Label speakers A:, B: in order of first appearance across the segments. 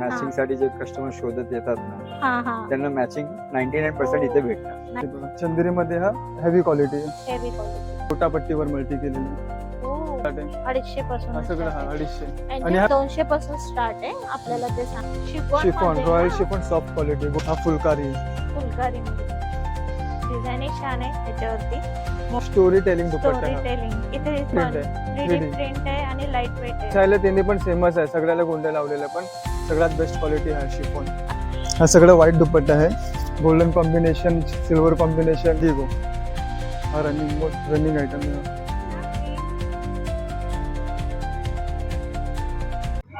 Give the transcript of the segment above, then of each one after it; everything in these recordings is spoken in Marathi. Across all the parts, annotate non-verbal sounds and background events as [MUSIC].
A: मॅचिंगसाठी जे कस्टमर शोधत येतात ना
B: हा हा.
A: त्यांना मॅचिंग नाईन्टी नाईन पर्सेंट इथे भेटणार.
C: हे बघा, चंदेरीमध्ये हा हेवी क्वालिटी
B: हेवी क्वालिटी
C: छोटा पट्टीवर मल्टी केलेली. आहे.
B: अडीचशे पासून
C: हा सगळं हा अडीचशे. आणि
B: आणि
C: हा-
B: दोनशे पासून स्टार्ट आहे. आपल्याला ते सांग
C: chiffon royal chiffon soft quality हा फुलकारी.
B: फुलकारी डिझाईन छान आहे त्याच्यावरती.
C: स्टोरी टेलिंग दुपट्टा
B: स्टोरी
C: हा.
B: टेलिंग इथे
C: प्रिंट आहे.
B: Three
C: 3D.
B: प्रिंट आहे आणि लाइट वेट आहे.
C: चायला त्यांनी पण सेमच आहे. सगळ्याला गोंडे लावलेले पण. सगळ्यात बेस्ट क्वालिटी हा शिफॉन हा सगळं व्हाईट दुपट्टा आहे. गोल्डन कॉम्बिनेशन सिल्वर कॉम्बिनेशन डिगो हा रनिंग मोस्ट रनिंग आयटम आहे.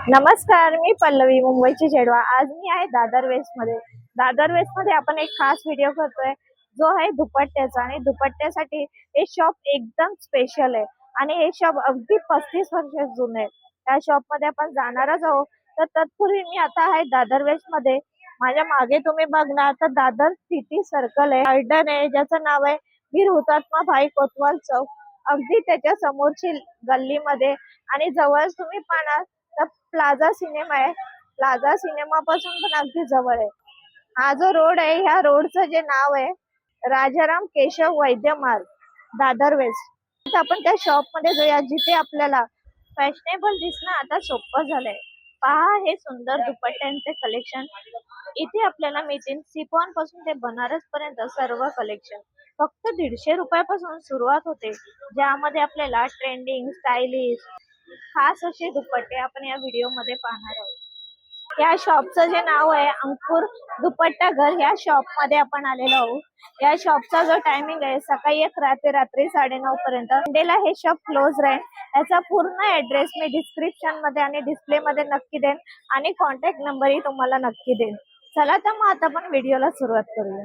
B: नमस्कार मी पल्लवी मुंबईची जेडवा. आज मी आहे दादर वेस्टमध्ये. दादर वेस्टमध्ये आपण एक खास व्हिडिओ करतोय जो आहे दुपट्ट्याचा. आणि दुपट्ट्यासाठी हे शॉप एकदम स्पेशल आहे. आणि हे शॉप अगदी पस्तीस वर्ष जुनं आहे. त्या शॉपमध्ये आपण जाणारच आहोत. तर तत्पूर्वी मी आता आहे दादर वेस्टमध्ये. माझ्या मागे तुम्ही बघणार तर दादर सिटी सर्कल आहे. गार्डन आहे ज्याचं नाव आहे वीर हुतात्मा भाई कोतवाल चौक. अगदी त्याच्या समोरची गल्लीमध्ये. आणि जवळच तुम्ही पाहणार तर प्लाझा सिनेमा आहे. प्लाझा सिनेमा पासून पण अगदी जवळ आहे. हा जो रोड आहे ह्या रोडचं जे नाव आहे राजाराम केशव वैद्य मार्ग दादर वेस्ट. आपण त्या शॉपमध्ये जाऊया जिथे आपल्याला फॅशनेबल दिसणं आता सोपं झालंय. पहा हे सुंदर दुपट्ट्यांचे कलेक्शन इथे आपल्याला मिळतील सिफॉनपासून ते बनारस पर्यंत सर्व कलेक्शन फक्त दीडशे रुपयापासून सुरुवात होते. ज्यामध्ये आपल्याला ट्रेंडिंग स्टायलिश खास असे दुपट्टे आपण या व्हिडिओमध्ये पाहणार आहोत. या शॉपचं जे नाव आहे अंकुर दुपट्टा घर या शॉपमध्ये आपण आलेलो आहोत. या शॉपचा जो टायमिंग आहे सकाळी एक रात्री रात्री साडेनऊ पर्यंत. संडेला हे शॉप क्लोज राहील. याचा पूर्ण ऍड्रेस मी डिस्क्रिप्शनमध्ये आणि डिस्प्ले मध्ये नक्की देईन आणि कॉन्टॅक्ट नंबरही तुम्हाला नक्की देईन. चला तर मग आता आपण व्हिडिओला सुरुवात करूया.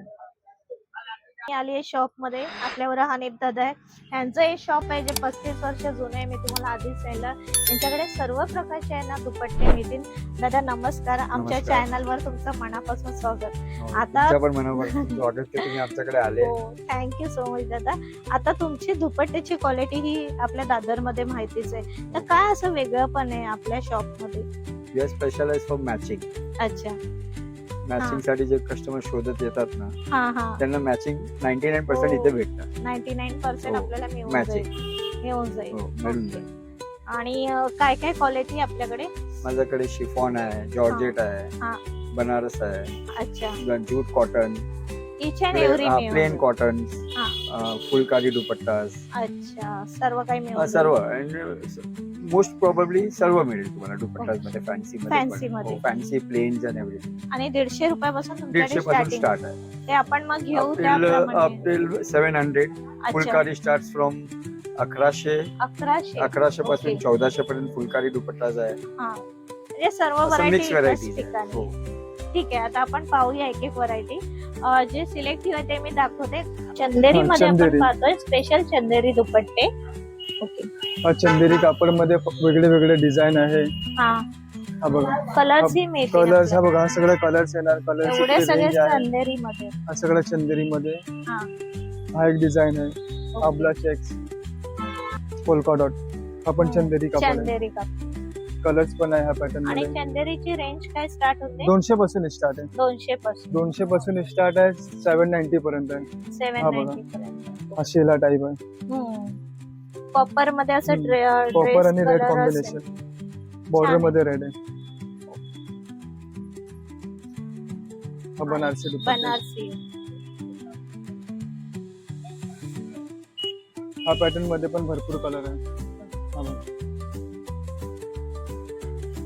B: मी आली आहे शॉपमध्ये. आपल्यावर हनीफ दादा आहे. यांचं हे शॉप आहे जे पस्तीस वर्ष जुनं आहे. मी तुम्हाला आधीच सांगितलं. यांच्याकडे सर्व प्रकारचे आहे ना दुपट्टे मिळतील. दादा नमस्कार. आमच्या
A: नमस्कार.
B: चॅनल वर तुमचं मनापासून स्वागत.
A: हो,
B: आता-
A: तुमच्या पण मनापासून स्वागत की तुम्ही आमच्याकडे आले.
B: हो थँक्यू सो मच दादा. आता तुमची दुपट्ट्याची क्वालिटी ही आपल्या दादरमध्ये माहितीच आहे. तर काय असं वेगळं पण आहे आपल्या
A: शॉपमध्ये? स्पेशलाइज फॉर मॅचिंग
B: अच्छा.
A: मॅचिंगसाठी जे कस्टमर शोधत येतात ना
B: हा हा.
A: त्यांना मॅचिंग नाईन्टी नाईन पर्सेंट
B: हो.
A: इथे भेटणार
B: नाईन्टी नाईन पर्सेंट
A: हो,
B: आपल्याला मिळून
A: matching.
B: जाईल. मिळून जाईल.
A: हो मिळून. जाईल.
B: आणि अं, काय काय क्वालिटी आपल्याकडे?
A: माझ्याकडे शिफॉन आहे जॉर्जेट
B: हा.
A: आहे बनारस आहे
B: अच्छा.
A: Jute cotton
B: each and every
A: plain cotton
B: हा.
A: फुलकारी दुपट्टास.
B: अच्छा सर्व काही मिळून
A: सर्व. मोस्ट प्रोबेबली सर्व मिळेल तुम्हाला दुपट्टासमध्ये फॅन्सी
B: Fancy मध्ये.
A: फॅन्सी प्लेन्स आणि एव्हरीथिंग
B: जाईल. आणि दीडशे रुपयापासून
A: दीडशे पासून
B: स्टार्टिंग
A: स्टार्ट आहे.
B: ते आपण मग घेऊ
A: अप टिल
B: त्याप्रमाणे.
A: अप टिल सेव्हन हंड्रेड
B: अच्छा.
A: फुलकारी स्टार्ट फ्रॉम अकराशे.
B: अकराशे.
A: अकराशे पासून
B: Okay.
A: चौदाशे पर्यंत फुलकारी दुपट्टाच आहे.
B: म्हणजे सर्व
A: असं मिक्स
B: व्हरायटी
A: व्हरायटी हो.
B: ठीक आहे आता आपण पाहूया एक एक व्हरायटी जे सिलेक्टिव्ह आहे ते मी दाखवते. चंदेरी
C: हा,
B: मध्ये आपण
C: चंदेरी.
B: पाहतोय स्पेशल चंदेरी दुपट्टे.
C: हा चंदेरी कापडमध्ये वेगळे वेगळे डिझाईन आहे.
B: हा.
C: हा बघा.
B: कलर्स ही मिळतील
C: कलर्स हा. बघा हा सगळे कलर्स येणार.
B: एवढे
C: कलर्स
B: सगळे चंदेरी मध्ये
C: हा सगळं चंदेरी मध्ये
B: हा.
C: हा एक डिझाईन आहे. आबला चेक्स पोलका डॉट हा पण चंदेरी कापड आहे.
B: चंदेरी कापड.
C: कलर्स पण आहे ह्या पॅटर्न
B: आणि
C: मध्ये.
B: चंदेरीची रेंज काय स्टार्ट होते?
C: दोनशे पासून स्टार्ट आहे.
B: दोनशे पासून.
C: दोनशे पासून स्टार्ट आहे सेव्हन नाईन्टी पर्यंत आहे.
B: सेव्हन
C: हा बघा.
B: नाईन्टी पर्यंत.
C: हा शेला टाईप आहे.
B: कॉपरमध्ये असं dress
C: आणि रेड कॉम्बिनेशन. बॉर्डर. मध्ये रेड आहे. हा. बनारसी.
B: बनारसी
C: हा पॅटर्नमध्ये पण भरपूर कलर आहे. हा.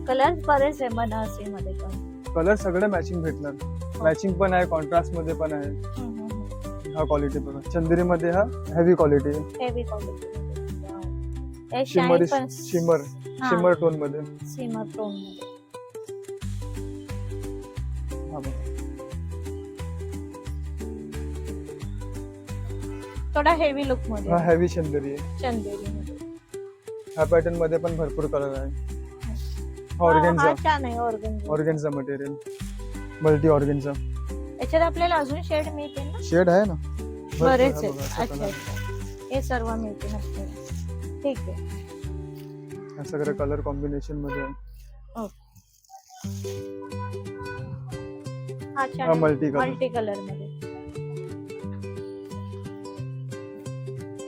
B: कलर बरेच आहे बनारसी मध्ये पण.
C: कलर सगळे मॅचिंग भेटणार. मॅचिंग पण आहे कॉन्ट्रास्टमध्ये पण आहे. हा क्वालिटी बघा. चंदेरी मध्ये हा हेवी क्वालिटी आहे.
B: Heavy quality
C: shimmer shimmer shimmer टोनमध्ये
B: shimmer
C: टोनमध्ये
B: थोडा हेवी लुकमध्ये.
C: हा हेवी चंदेरी आहे.
B: चंदेरी मध्ये
C: ह्या पॅटर्नमध्ये पण भरपूर कलर आहे. ऑर्गेन्झा
B: छान आहे organza
C: organza material multi organza
B: याच्यात आपल्याला अजून शेड मिळतील ना?
C: शेड आहे ना.
B: बरेच
C: आहे
B: अच्छा हे सर्व आपल्याला ठीक आहे.
C: हे सगळं कलर
B: कॉम्बिनेशनमध्ये. हा.
C: हा
B: छान
C: मल्टी कलर
B: मल्टी कलरमध्ये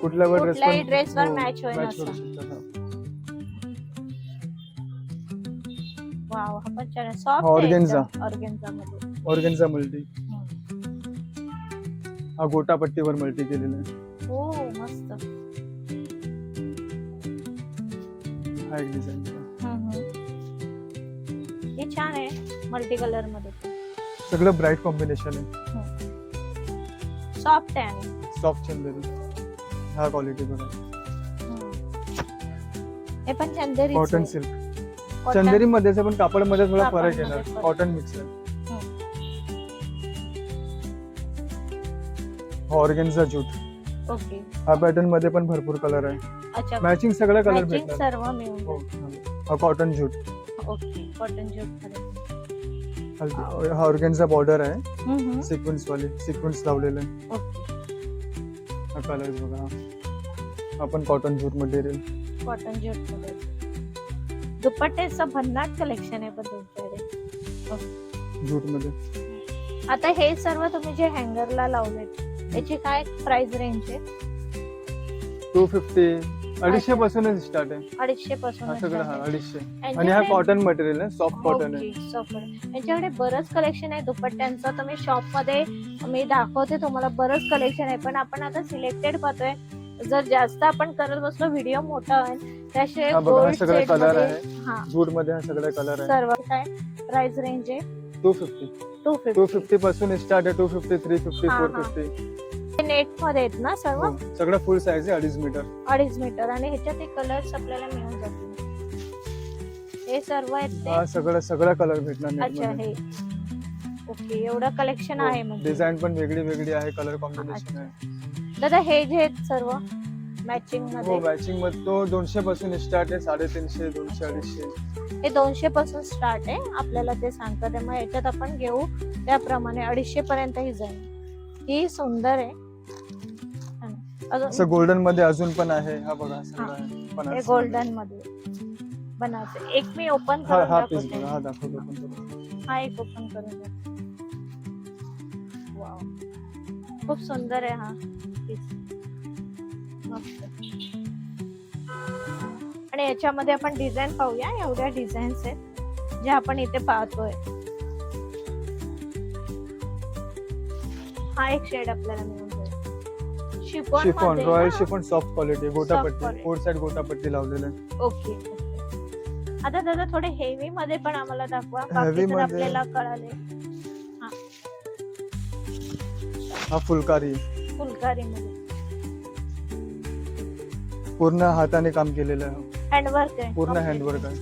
C: कुठल्या ड्रेस
B: कुठल्याही dress वर match होईल
C: मॅच करू
B: असं.
C: शकतात हा.
B: वाव हा पण छान सॉफ्ट
C: Organza.
B: ऑर्गेन्झा. मध्ये
C: ऑर्गेन्झा मल्टी हा. गोटा पट्टीवर मल्टी केलेला आहे.
B: हा
C: एक डिझाईन.
B: हे. छान आहे मल्टी कलरमध्ये.
C: सगळं ब्राईट कॉम्बिनेशन आहे.
B: सॉफ्ट आहे आणि.
C: सॉफ्ट चंदेरी हा क्वालिटी बघा.
B: हे. पण चंदेरी
C: कॉटन सिल्क चंदेरी मध्ये पण कापडमध्ये थोडा फरक
B: कापडमध्ये
C: येणार.
B: फरक.
C: कॉटन मिक्स आहे ऑर्गेन्झा जूट
B: ओके.
C: हा पॅटर्नमध्ये पण भरपूर कलर आहे.
B: अच्छा.
C: मॅचिंग सगळे कलर
B: मॅचिंग
C: भेटणार.
B: सर्व मिळून
C: हो
B: जाईल.
C: हा. कॉटन जूट
B: ओके कॉटन
C: हा ऑर्गेन्झा बॉर्डर आहे. सिक्वेन्स वाले. सिक्वेन्स लावलेले आहे.
B: ओके.
C: हा कलर बघा. हा. हा पण कॉटन जूट मटेरियल
B: कॉटन जूटमध्ये दुपट्ट्याचं भन्नाट कलेक्शन आहे पण तुमच्याकडे.
C: जूटमध्ये.
B: आता हे सर्व तुम्ही जे हँगरला लावलेत याची काय प्राइस रेंज आहे?
C: टू फिफ्टी अडीचशे पासूनच स्टार्ट आहे.
B: अडीचशे पासून
C: सगळं हा अडीचशे. आणि हा कॉटन मटेरियल आहे सॉफ्ट कॉटन आहे.
B: यांच्याकडे बरंच कलेक्शन आहे दुपट्ट्यांचं. तर मी शॉपमध्ये मी दाखवते तुम्हाला बरंच कलेक्शन आहे. पण आपण आता सिलेक्टेड पाहतोय. जर जास्त आपण करत बसलो व्हिडिओ मोठा होईल. त्याशिवाय
C: हा बघा, हा
B: gold
C: सगळं
B: set
C: color
B: मध्ये-
C: आहे.
B: हा.
C: जूटमध्ये हा सगळे कलर आहे.
B: सर्व काय? प्राइस रेंज आहे.
C: Two fifty
B: two
C: two
B: fifty
C: fifty पासून स्टार्ट आहे टू फिफ्टी थ्री फिफ्टी
B: हा,
C: फोर
B: हा.
C: फिफ्टी
B: नेटमध्ये आहेत ना सर्व?
C: सगळं फुल साईज आहे अडीच मीटर
B: अडीच मीटर आणि ह्याच्यात हे कलर्स आपल्याला मिळून जातील. हे सर्व आहेत
C: हा
B: ते
C: सगळं सगळं कलर भेटणार
B: अच्छा हे. ओके एवढं कलेक्शन आहे म्हणजे
C: डिझाईन पण वेगळी वेगळी आहे कलर कॉम्बिनेशन आहे.
B: दादा हे जे आहेत सर्व? मॅचिंग
C: हो
B: मध्ये.
C: मॅचिंगमध्ये तो दोनशे पासून स्टार्ट आहे साडेतीनशे दोनशे अडीचशे.
B: हे दोनशे पासून स्टार्ट आहे. आपल्याला ते सांगतात त्यामुळे याच्यात आपण घेऊ. त्याप्रमाणे अडीचशे पर्यंत ही जाईल. ही सुंदर आहे. छान.
C: असं
B: अजून
C: गोल्डनमध्ये अजून पण आहे. हा बघा
B: हा.
C: सगळं आहे.
B: हे
C: बनारसी
B: गोल्डनमध्ये. बनायचं एक मी ओपन
C: हा
B: करून
C: हा पीस
B: दाखवते
C: बघा. हा दाखवतो पण.
B: हा एक ओपन करून दाखव. वाव. खूप सुंदर आहे हा piece. आणि याच्यामध्ये आपण डिझाईन पाहूया. एवढ्या डिझाईन्स आहेत जे आपण इथे पाहतोय. हा एक शेड आपल्याला मिळून जाईल. Chiffon
C: royal? Chiffon soft quality gota patti.
B: quality.
C: Four side gota patti लावलेलं आहे.
B: ओके आता दादा थोडे हेवी मध्ये पण आम्हाला दाखवा.
C: Heavy
B: बाकी तर
C: मध्ये-
B: आपल्याला कळाले.
C: हा. फुलकारी
B: फुलकारी. मध्ये
C: पूर्ण हाताने काम केलेलं आहे.
B: हँडवर्क आहे.
C: पूर्ण. हँडवर्क आहे.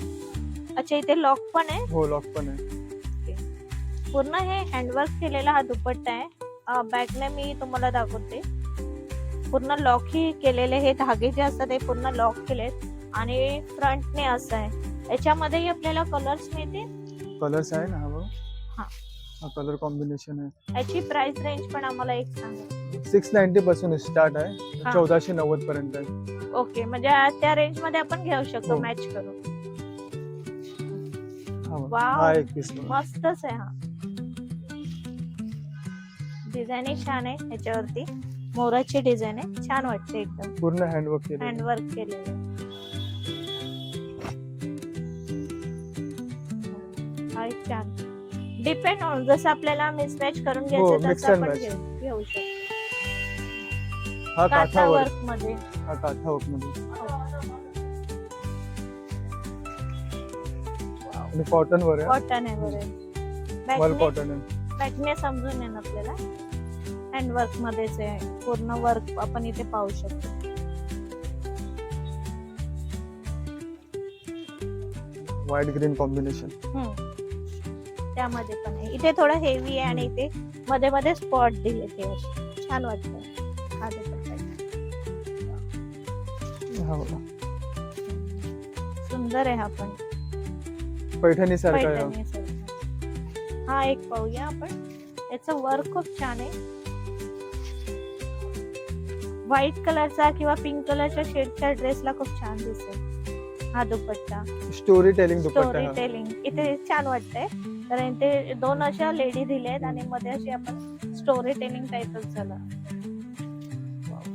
B: अच्छा इथे लॉक पण आहे?
C: हो लॉक पण आहे.
B: पूर्ण हे हँडवर्क केलेला हा दुपट्टा आहे. बॅगने मी तुम्हाला दाखवते. पूर्ण लॉक ही केलेले हे धागे जे असतात ते पूर्ण लॉक केलेत. आणि फ्रंटने असं आहे. याच्यामध्येही आपल्याला कलर्स मिळतील?
C: कलर्स आहे ना हा बघ
B: हा.
C: हा कलर कॉम्बिनेशन आहे.
B: याची प्राइस रेंज पण आम्हाला एक सांगा.
C: सिक्स नाईन्टी पासून स्टार्ट आहे.
B: हा.
C: चौदाशे नव्वद पर्यंत आहे.
B: ओके म्हणजे त्या रेंजमध्ये आपण घेऊ शकतो
C: हो.
B: मॅच करून
C: हा.
B: वाव.
C: एक पीस
B: मस्तच आहे हा डिझाईन छान आहे याच्यावरती मोराची डिझाईन आहे छान वाटते एकदम
C: पूर्ण हँडवर्क आहे.
B: हँडवर्क केलेलं आहे. हा एक छान डिपेंड ऑन जसं आपल्याला मिसमॅच करून
C: हो,
B: घ्यायचं
C: mix
B: तसं
C: and
B: आपण
C: match.
B: घेऊ घेऊ शकतो
C: हा
B: काथा
C: काठावर
B: वर्कमध्ये
C: हा काठावर्कमध्ये आणि कॉटन वर आहे.
B: कॉटन आहे बरं. बॅकने
C: कॉटन आहे.
B: बॅकने समजून येईल आपल्याला? हँडवर्क मध्येच आहे. पूर्ण वर्क आपण इथे पाहू शकतो.
C: White green combination.
B: त्यामध्ये पण आहे. इथे थोडं हेवी आहे आणि इथे मध्ये मध्ये स्पॉट दिले ते. छान वाटतं. हा दुपट्टा.
C: हा. बघा.
B: सुंदर आहे हा पण.
C: पैठणी सारखा हा.
B: हा एक पाहूया आपण. याचं वर्क खूप छान आहे. व्हाईट कलरचा किंवा पिंक कलरच्या शेडच्या ड्रेसला खूप छान दिसेल. हा dupatta.
C: Story telling dupatta
B: story
C: हा.
B: टेलिंग इथे छान वाटतंय. तर इथे दोन अशा लेडी दिलेत आणि मध्ये अशी आपण स्टोरी टेलिंग टाईपच झालं.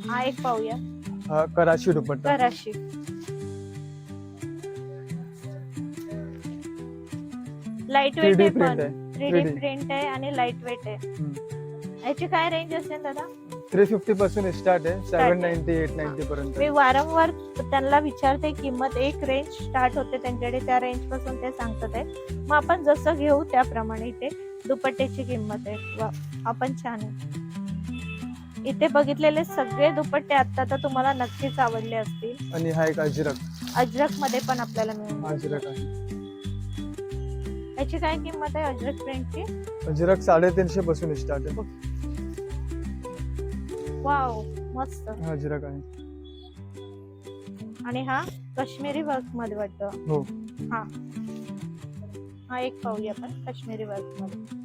B: हा एक पाहूया.
C: हा कराशी दुपट्टा.
B: कराशी. लाइट वेट
C: 3D
B: आहे पण.
C: आहे.
B: Three D
C: 3D.
B: प्रिंट आहे आणि लाइट वेट आहे याची काय रेंज असेल दादा?
C: थ्री फिफ्टी पासून स्टार्ट आहे.
B: आहे.
C: नाईन्टी एट नाईन्टी पर्यंत.
B: मी वारंवार त्यांना विचारते किंमत एक रेंज स्टार्ट होते त्यांच्याकडे त्या रेंजपासून ते सांगतात आहे. मग आपण जसं घेऊ त्याप्रमाणे इथे दुपट्ट्याची किंमत आहे. वा आपण छान आहे. इथे बघितलेले सगळे दुपट्टे आता तर तुम्हाला नक्कीच आवडले असतील.
C: आणि हा एक अजरक.
B: अजरकमध्ये पण आपल्याला मिळून जाईल.
C: अजरक आहे.
B: याची काय किंमत आहे अजरक प्रिंटची
C: अजरक साडेतीनशे पासून स्टार्ट आहे.
B: वाव मस्त.
C: हा अजरक आहे.
B: आणि हा काश्मीरी वर्कमध्ये वाटतं.
C: हो.
B: हा. हा एक पाहूया आपण काश्मीरी वर्कमध्ये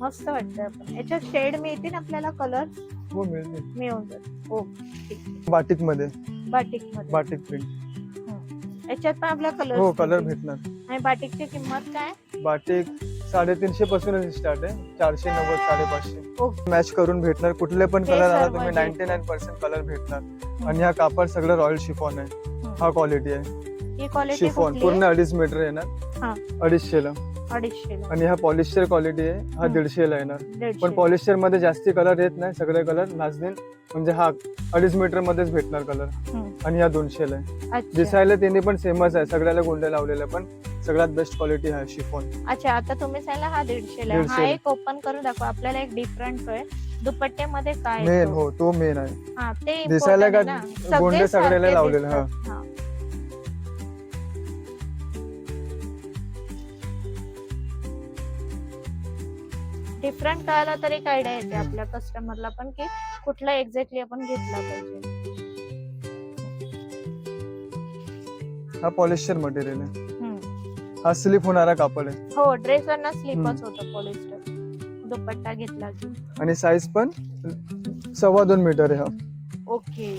B: मस्त वाटतं आपण. याच्यात शेड मिळतील आपल्याला कलर
C: हो मिळते
B: मिळून जाईल. हो ठीक आहे.
C: बाटिकमध्ये बाटिकमध्ये
B: बाटिक
C: प्रिंट
B: याच्यात पण आपला कलर
C: हो कलर भेटणार.
B: आणि बाटिकची किंमत काय?
C: बाटिक साडेतीनशे पासून स्टार्ट आहे. चारशे नव्वद साडेपाचशे.
B: ओके.
C: मॅच करून भेटणार. कुठले पण कलर आला
B: सर्व
C: तुम्ही
B: भेटणार.
C: नाईन्टी नाईन पर्सेंट कलर भेटणार. आणि हा कापड सगळं रॉयल शिफॉन आहे. हा क्वालिटी आहे.
B: ही क्वालिटी
C: शिफॉन पूर्ण अडीच मीटर
B: हा.
C: येणार अडीचशेला.
B: अडीचशे
C: आणि हा पॉलिस्टर क्वालिटी आहे हा
B: हम्म.
C: दीडशेला येणार
B: दीडशे
C: पण पॉलिस्टरमध्ये जास्ती कलर येत नाही सगळे कलर नाचतील म्हणजे हा अडीच मीटर मध्येच भेटणार कलर. आणि हा दोनशेला आहे
B: अच्छा
C: दिसायला त्यांनी पण सेमच आहे सगळ्याला गोंडे लावलेले पण सगळ्यात बेस्ट क्वालिटी हा शिफॉन
B: अच्छा आता तुम्ही सांगितलं हा दीडशेला आहे. हा. एक ओपन करून दाखवा आपल्याला एक डिफरंट आहे दुपट्ट्यामध्ये काय
C: मेन? हो तो मेन आहे दिसायला का
B: आहे
C: गोंडे सगळ्याला लावलेले.
B: हा. डिफरंट कळाला तर एक आयडिया येते. आपल्या कस्टमरला पण की कुठला एक्झॅक्टली आपण घेतला पाहिजे.
C: हा पॉलिस्टर मटेरियल आहे.
B: हम्म.
C: हा स्लिप होणारा कापड आहे.
B: हो ड्रेसवर स्लीपच होतं पॉलिस्टर दुपट्टा घेतला की.
C: आणि साईज पण सव्वा दोन मीटर आहे हा.
B: ओके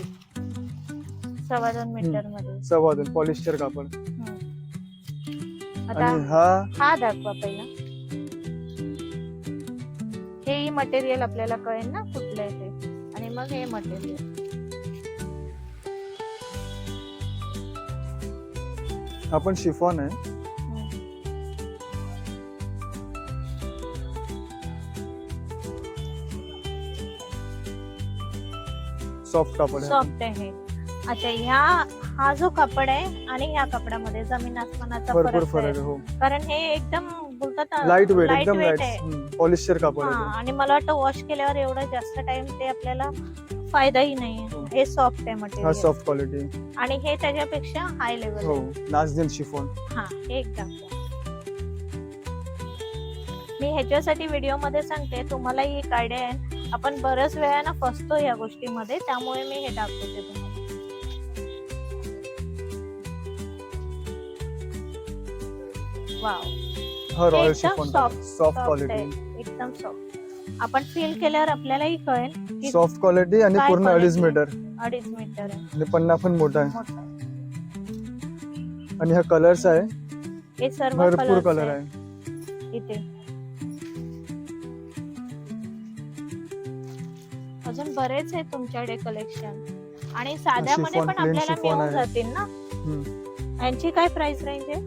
B: सव्वा दोन मीटरमध्ये.
C: सव्वा दोन पॉलिस्टर कापड.
B: हम्म. आता
C: आणि हा
B: हा दाखवा पहिला. हे मटेरियल आपल्याला कळेल ना कुठलं आहे ते. आणि मग हे मटेरियल
C: हा पण शिफॉन आहे. सॉफ्ट कापड आहे.
B: सॉफ्ट आहे. अच्छा ह्या हा जो कपड आहे आणि ह्या कपड्यामध्ये जमीन आसमानाचा
C: भरपूर
B: फरक
C: फरक
B: आहे
C: आहे. हो.
B: कारण हे एकदम बोलतात ना,
C: लाइट वेट
B: light
C: एकदम
B: weight
C: लाइट
B: आहे.
C: पॉलिस्टर कापड
B: हा
C: आहे
B: आणि मला वाटतं वॉश केल्यावर एवढं जास्त टाइम ते आपल्याला फायदाही नाही.
C: हो.
B: हे सॉफ्ट आहे
C: हा
B: मटेरियल
C: सॉफ्ट क्वालिटी
B: आणि हे त्याच्यापेक्षा हाय लेवल
C: हो नाचदेल शिफॉन
B: हा हे एक दाखवा मी ह्याच्यासाठी व्हिडिओमध्ये सांगते तुम्हाला ही एक आयडिया आहे. आपण बऱ्याच वेळा फसतो या गोष्टीमध्ये त्यामुळे मी हे दाखवते तुम्हाला. वाव
C: हा रॉयल
B: एकदम
C: शिफॉन सॉफ्ट क्वालिटी
B: एकदम सॉफ्ट आपण फील केल्यावर आपल्यालाही कळेल की
C: सॉफ्ट क्वालिटी आणि
B: काय
C: पूर्ण अडीच
B: quality?
C: मीटर
B: अडीच मीटर आहे.
C: आणि पन्ना पण मोठा आहे.
B: मोठं
C: आणि हा कलर्स आहे.
B: हे सर्व
C: भरपूर
B: colours
C: कलर
B: आहे. इथे. अजून बरेच आहेत तुमच्याकडे कलेक्शन आणि साध्यामध्ये पण
C: plain
B: आपल्याला मिळून
C: आहे.
B: जातील ना?
C: हम्म.
B: यांची काय प्राइस रेंज आहे?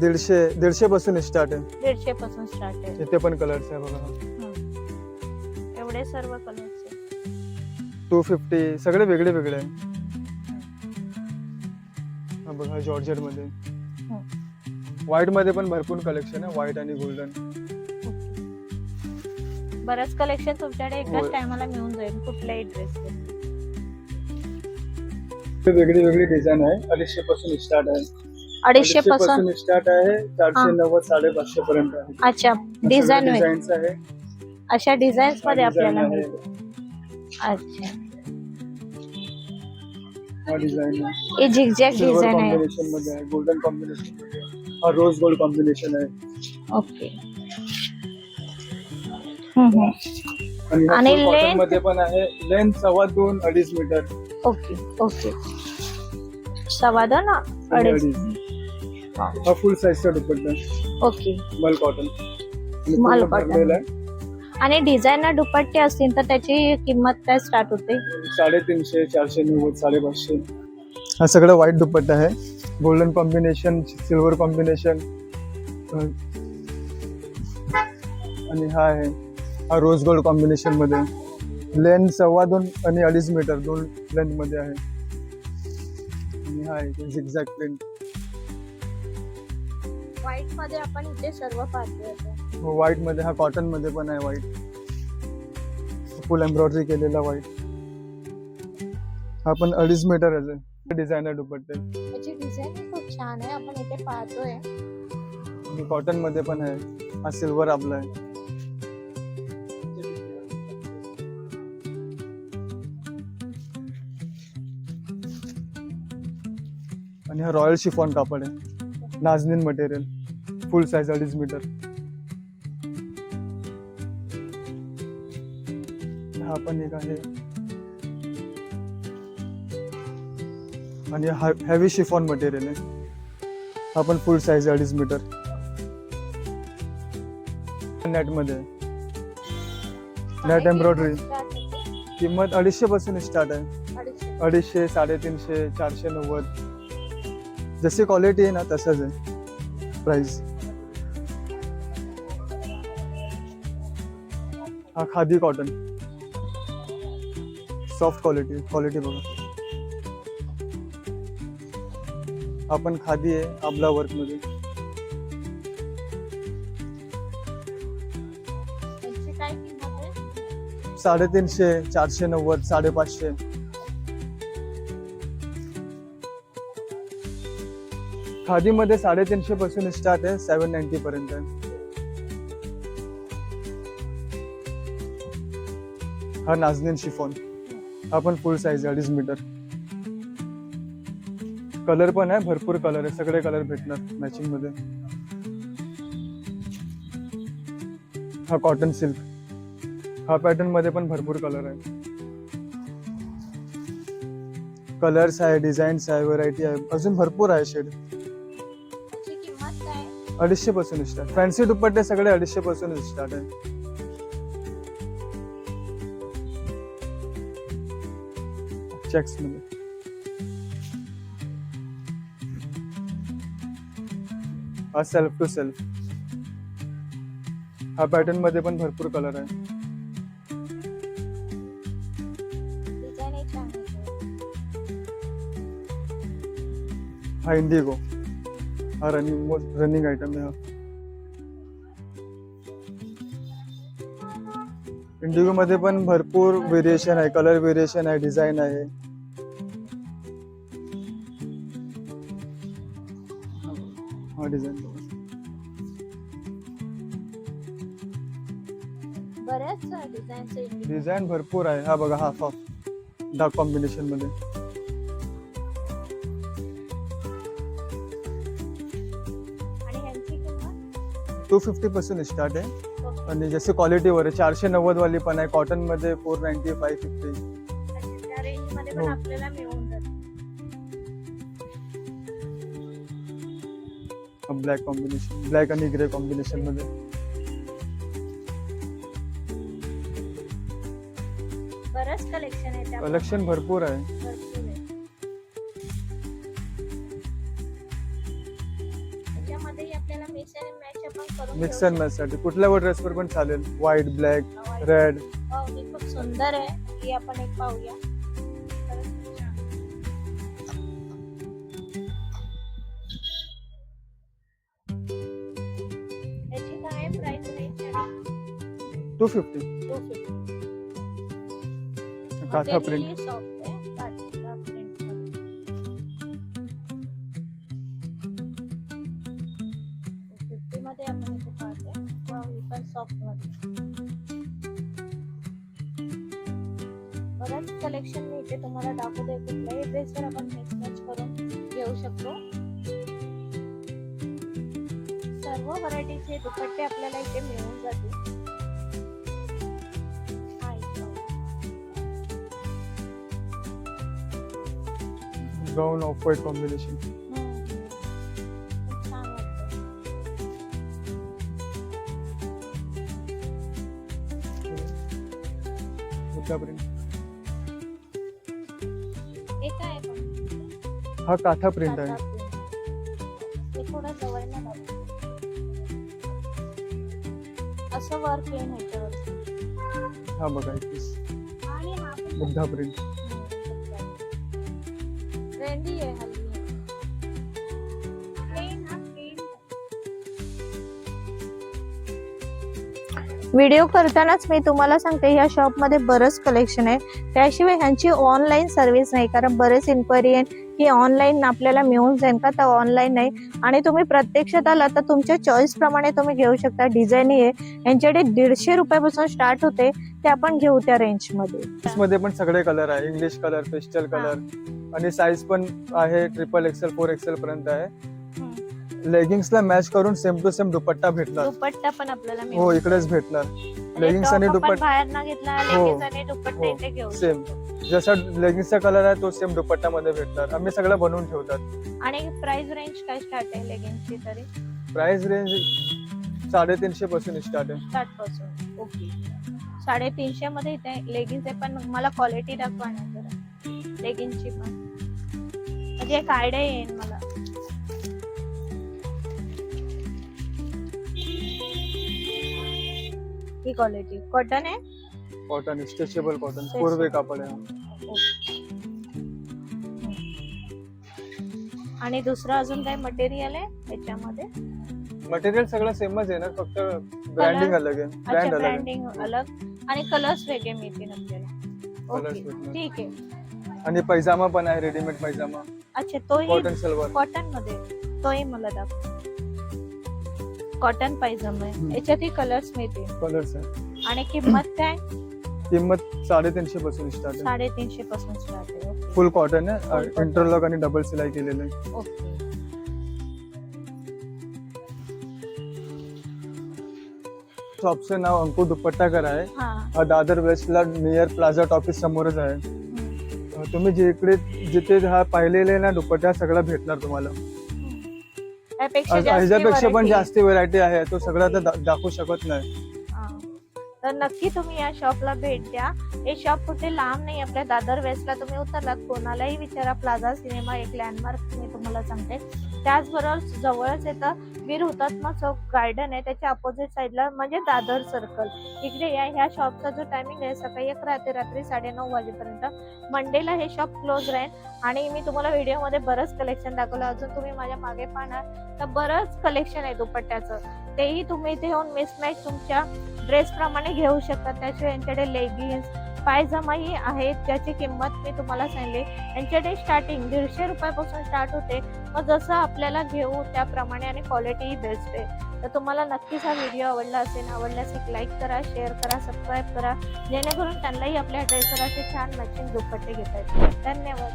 C: दीडशे दीडशे पासून स्टार्ट आहे.
B: दीडशे पासून स्टार्ट आहे.
C: इथे पण कलर्स आहे बघा.
B: हम्म. एवढे सर्व कलर्स
C: टू फिफ्टी सगळे वेगळे वेगळे आहे. हा बघा जॉर्जेटमध्ये. व्हाईटमध्ये पण भरपूर कलेक्शन आहे व्हाईट आणि गोल्डन
B: बरंच कलेक्शन तुमच्याकडे एकाच
C: होय.
B: टायमाला मिळून जाईल कुठल्याही ड्रेस
C: वेगळी वेगळी डिझाईन आहे. अडीचशे पासून स्टार्ट आहे.
B: अडीचशे पासून
C: स्टार्ट आहे. चारशे नव्वद साडेपाचशे पर्यंत आहे.
B: अच्छा डिझाईन
C: डिझाईन्स आहे
B: अशा
C: डिझाईन्समध्ये
B: आपल्याला अच्छा.
C: हा डिझाईन
B: हे झिगझॅग डिझाईन आहे.
C: कॉम्बिनेशनमध्ये आहे गोल्डन कॉम्बिनेशनमध्ये हा रोज गोल्ड कॉम्बिनेशन आहे.
B: ओके.
C: आणि
B: length?
C: मध्ये पण आहे. लेंथ सव्वा दोन अडीच मीटर
B: ओके ओके सव्वा दोन अडीच.
A: हा.
C: हा फुल साईजचा दुपट्टा. आहे
B: ओके.
C: मल कॉटन आणि
B: मल
C: आहे.
B: आणि डिझायनर दुपट्टे असतील तर त्याची किंमत काय स्टार्ट होते?
C: साडेतीनशे चारशे नव्वद साडेपाचशे. हा सगळं व्हाईट दुपट्टा आहे. गोल्डन कॉम्बिनेशन सिल्वर कॉम्बिनेशन आणि हा आहे. हा रोज गोल्ड कॉम्बिनेशनमध्ये. लेंथ सव्वा दोन आणि अडीच मीटर दोन लेंथमध्ये आहे. आणि हा आहे झिगझॅग प्रिंट
B: व्हाईटमध्ये आपण इथे सर्व पाहतोय
C: व्हाईटमध्ये हा कॉटनमध्ये पण आहे व्हाईट फुल एम्ब्रॉयडरी केलेला व्हाईट हा पण अडीच मीटर आहे. डिझायनर दुपट्टे.
B: त्याची डिझाईन खूप छान आहे. आपण इथे पाहतोय.
C: कॉटनमध्ये पण आहे. हा सिल्वर आपला आहे. आणि हा रॉयल शिफॉन कापड आहे. नाजनीन मटेरियल फुल साईज अडीच मीटर. हा पण एक आहे. आणि हेवी शिफॉन मटेरियल आहे. हा पण फुल साईज अडीच मीटर. नेटमध्ये. नेट एम्ब्रॉयडरी किंमत अडीचशे पासून स्टार्ट आहे. अडीचशे. साडेतीनशे चारशे नव्वद. जशी क्वालिटी आहे ना तसंच आहे. प्राइस हा khadi cotton soft quality quality बघा. हा पण खादी आहे आपला
B: वर्कमध्ये.
C: साडेतीनशे चारशे नव्वद साडेपाचशे. खादीमध्ये साडेतीनशे पासून स्टार्ट आहे सेव्हन नाईन्टी पर्यंत. हा नाजनीन शिफॉन. हा पण फुल साईज अडीच मीटर कलर पण आहे भरपूर कलर आहे. सगळे कलर भेटणार मॅचिंगमध्ये. हा कॉटन सिल्क हा पॅटर्नमध्ये पण भरपूर कलर आहे. कलर्स आहे डिझाईन्स आहे व्हरायटी आहे. अजून भरपूर आहे शेड
B: आहे?
C: अडीचशे पासून स्टार्ट फॅन्सी दुपट्टे सगळे अडीचशे पासून स्टार्ट आहे. चेक्समध्ये हा सेल्फ टू सेल्फ हा पॅटर्नमध्ये पण भरपूर कलर आहे. हा इंडिगो हा रनिंग मोस्ट रनिंग आयटम आहे हा. मध्ये पण भरपूर व्हेरिएशन आहे कलर व्हेरिएशन आहे डिझाईन आहे. हा डिझाईन
B: बऱ्याच
C: डिझाईन भरपूर आहे. हा बघा हाफ हाफ डार्क
B: कॉम्बिनेशनमध्ये.
C: टू फिफ्टी पासून स्टार्ट आहे. आणि जसे क्वालिटीवर आहे. चारशे नव्वद वाली पण आहे. कॉटनमध्ये फोर नाईन्टी फाय फिफ्टी
B: अच्छा, त्या रेंजमध्ये पण
C: हो.
B: आपल्याला मिळून जाते.
C: ब्लॅक कॉम्बिनेशन ब्लॅक आणि ग्रे कॉम्बिनेशनमध्ये.
B: बरंच कलेक्शन आहे त्या
C: कलेक्शन भरपूर आहे.
B: भरपूर. मिक्स
C: अँड मॅच साठी कुठल्या ड्रेसवर पण चालेल? White black. रेड
B: खूप सुंदर आहे. ही आपण एक पाहूया. याची काय प्राइस रेंज
C: टू फिफ्टी काथा प्रिंट
B: ते आपल्याला इथे मिळून जाते
C: ब्राऊन ऑफ व्हाईट कॉम्बिनेशन
B: हा
C: काथा प्रिंट आहे
B: हा
C: बघा
B: हा
C: बुद्धा प्रिंट
B: ट्रेंडी आहे हल्ली. Plain हा plain. व्हिडिओ करतानाच मी तुम्हाला सांगते ह्या शॉपमध्ये बरंच कलेक्शन आहे. त्याशिवाय ह्यांची ऑनलाईन सर्व्हिस नाही कारण बरेच इन्क्वायरी आहे की ऑनलाईन आपल्याला मिळून जाईल का? तर ऑनलाईन नाही. आणि तुम्ही प्रत्यक्षात आला तर तुमच्या चॉईस प्रमाणे तुम्ही घेऊ शकता. डिझाईन आहे. यांच्याकडे दीडशे रुपयापासून स्टार्ट होते. ते आपण घेऊ त्या रेंजमध्ये
C: मध्ये. पण सगळे कलर आहे. इंग्लिश कलर पेस्टल कलर आणि साईज पण आहे ट्रिपल एक्सेल फोर एक्सेल पर्यंत आहे. लेगिंग्सला मॅच करून सेम टू सेम दुपट्टा भेटणार.
B: दुपट्टा पण आपल्याला
C: हो इकडेच भेटणार.
B: आणि
C: leggings आणि
B: top आपण
C: दुपट्टा-
B: बाहेर ना घेतला
C: हो.
B: लेगिंग्स आणि दुपट्टा
C: हो.
B: इथे घेऊ
C: Same.
B: शकतो.
C: जसा लेगिंग्सचा कलर आहे तो सेम दुपट्टामध्ये भेटणार. आम्ही सगळं बनवून ठेवतात.
B: आणि प्राइस रेंज काय स्टार्ट आहे लेगिंगची तरी?
C: प्राइस रेंज साडेतीनशे पासून स्टार्ट आहे.
B: स्टार्टपासून. ओके साडेतीनशे मध्ये इथे लेगिंग्स आहे पण मला क्वालिटी दाखवा ना जरा. लेगिंगची पण. म्हणजे एक आयडिया येईल मला. ही क्वालिटी कॉटन आहे?
C: Cotton stretchable cotton. पूर्वे कापड आहे.
B: आणि दुसरं अजून काय मटेरियल आहे त्याच्यामध्ये?
C: मटेरियल सगळं सेमच आहे ना फक्त ब्रँडिंग अलग आहे. ब्रँड अलग आहे.
B: ब्रँडिंग अलग. आणि कलर्स वेगळे मिळतील आपल्याला.
C: Colours
B: ओके
C: भेटणार.
B: ठीक आहे.
C: आणि पैजामा पण आहे रेडीमेड पैजामा.
B: अच्छा तोही
C: कॉटन सलवार
B: कॉटनमध्ये तोही मला दाखव. कॉटन पायजमा आहे.
C: हम्म.
B: याच्यातही कलर्स मिळतील.
C: कलर्स आहे.
B: आणि किंमत काय? [CLEARS THROAT]
C: किंमत साडेतीनशे पासून स्टार्ट आहे.
B: साडेतीनशे पासून स्टार्ट आहे.
C: फुल कॉटन आहे. इंटरलॉक आणि डबल सिलाई केलेलं आहे.
B: ओके
C: शॉपचं नाव अंकुर दुपट्टाकर आहे
B: हा
C: दादर वेस्टला नियर प्लाझा टॉकीज समोरच आहे. अं, तुम्ही जिकडे जिथे हा पाहिलेले ना दुपट्टा सगळा भेटणार तुम्हाला
B: त्यापेक्षा जास्ती
C: ह्याच्यापेक्षा पण
B: variety.
C: जास्ती व्हरायटी आहे तो सगळा तर दा- दाखवू शकत नाही.
B: तर नक्की तुम्ही या शॉपला भेट द्या. हे शॉप कुठे लांब नाही आपल्या दादर वेस्टला तुम्ही उतरलात. कोणालाही विचारा प्लाझा सिनेमा एक लँडमार्क मी तुम्हाला सांगते. त्याचबरोबर जवळच येतं वीर हुतात्मा चौक गार्डन आहे. त्याच्या अपोजिट साईडला म्हणजे दादर सर्कल इकडे या ह्या शॉपचा जो टायमिंग आहे सकाळी अकरा ते रात्री साडेनऊ वाजेपर्यंत. मंडेला हे शॉप क्लोज राहील. आणि मी तुम्हाला व्हिडिओमध्ये बरंच कलेक्शन दाखवलं. अजून तुम्ही माझ्या मागे पाहणार. तर बरंच कलेक्शन आहे दुपट्ट्याचं. तेही तुम्ही इथे येऊन मिसमॅच तुमच्या ड्रेस प्रमाणे घेऊ शकता. त्याशिवाय यांच्याकडे लेगिन्स पायजमाही आहेत ज्याची किंमत मी तुम्हाला सांगली. यांच्याकडे स्टार्टिंग दीडशे रुपयापासून स्टार्ट होते. मग जसं आपल्याला घेऊ त्याप्रमाणे आणि क्वालिटीही बेस्ट आहे. तर तुम्हाला नक्कीच हा व्हिडिओ आवडला असेल आवडल्यास एक लाईक करा शेअर करा सबस्क्राईब करा. जेणेकरून त्यांनाही आपल्या ड्रेसवर असे छान मॅचिंग दुपट्टे घेता येतील. धन्यवाद.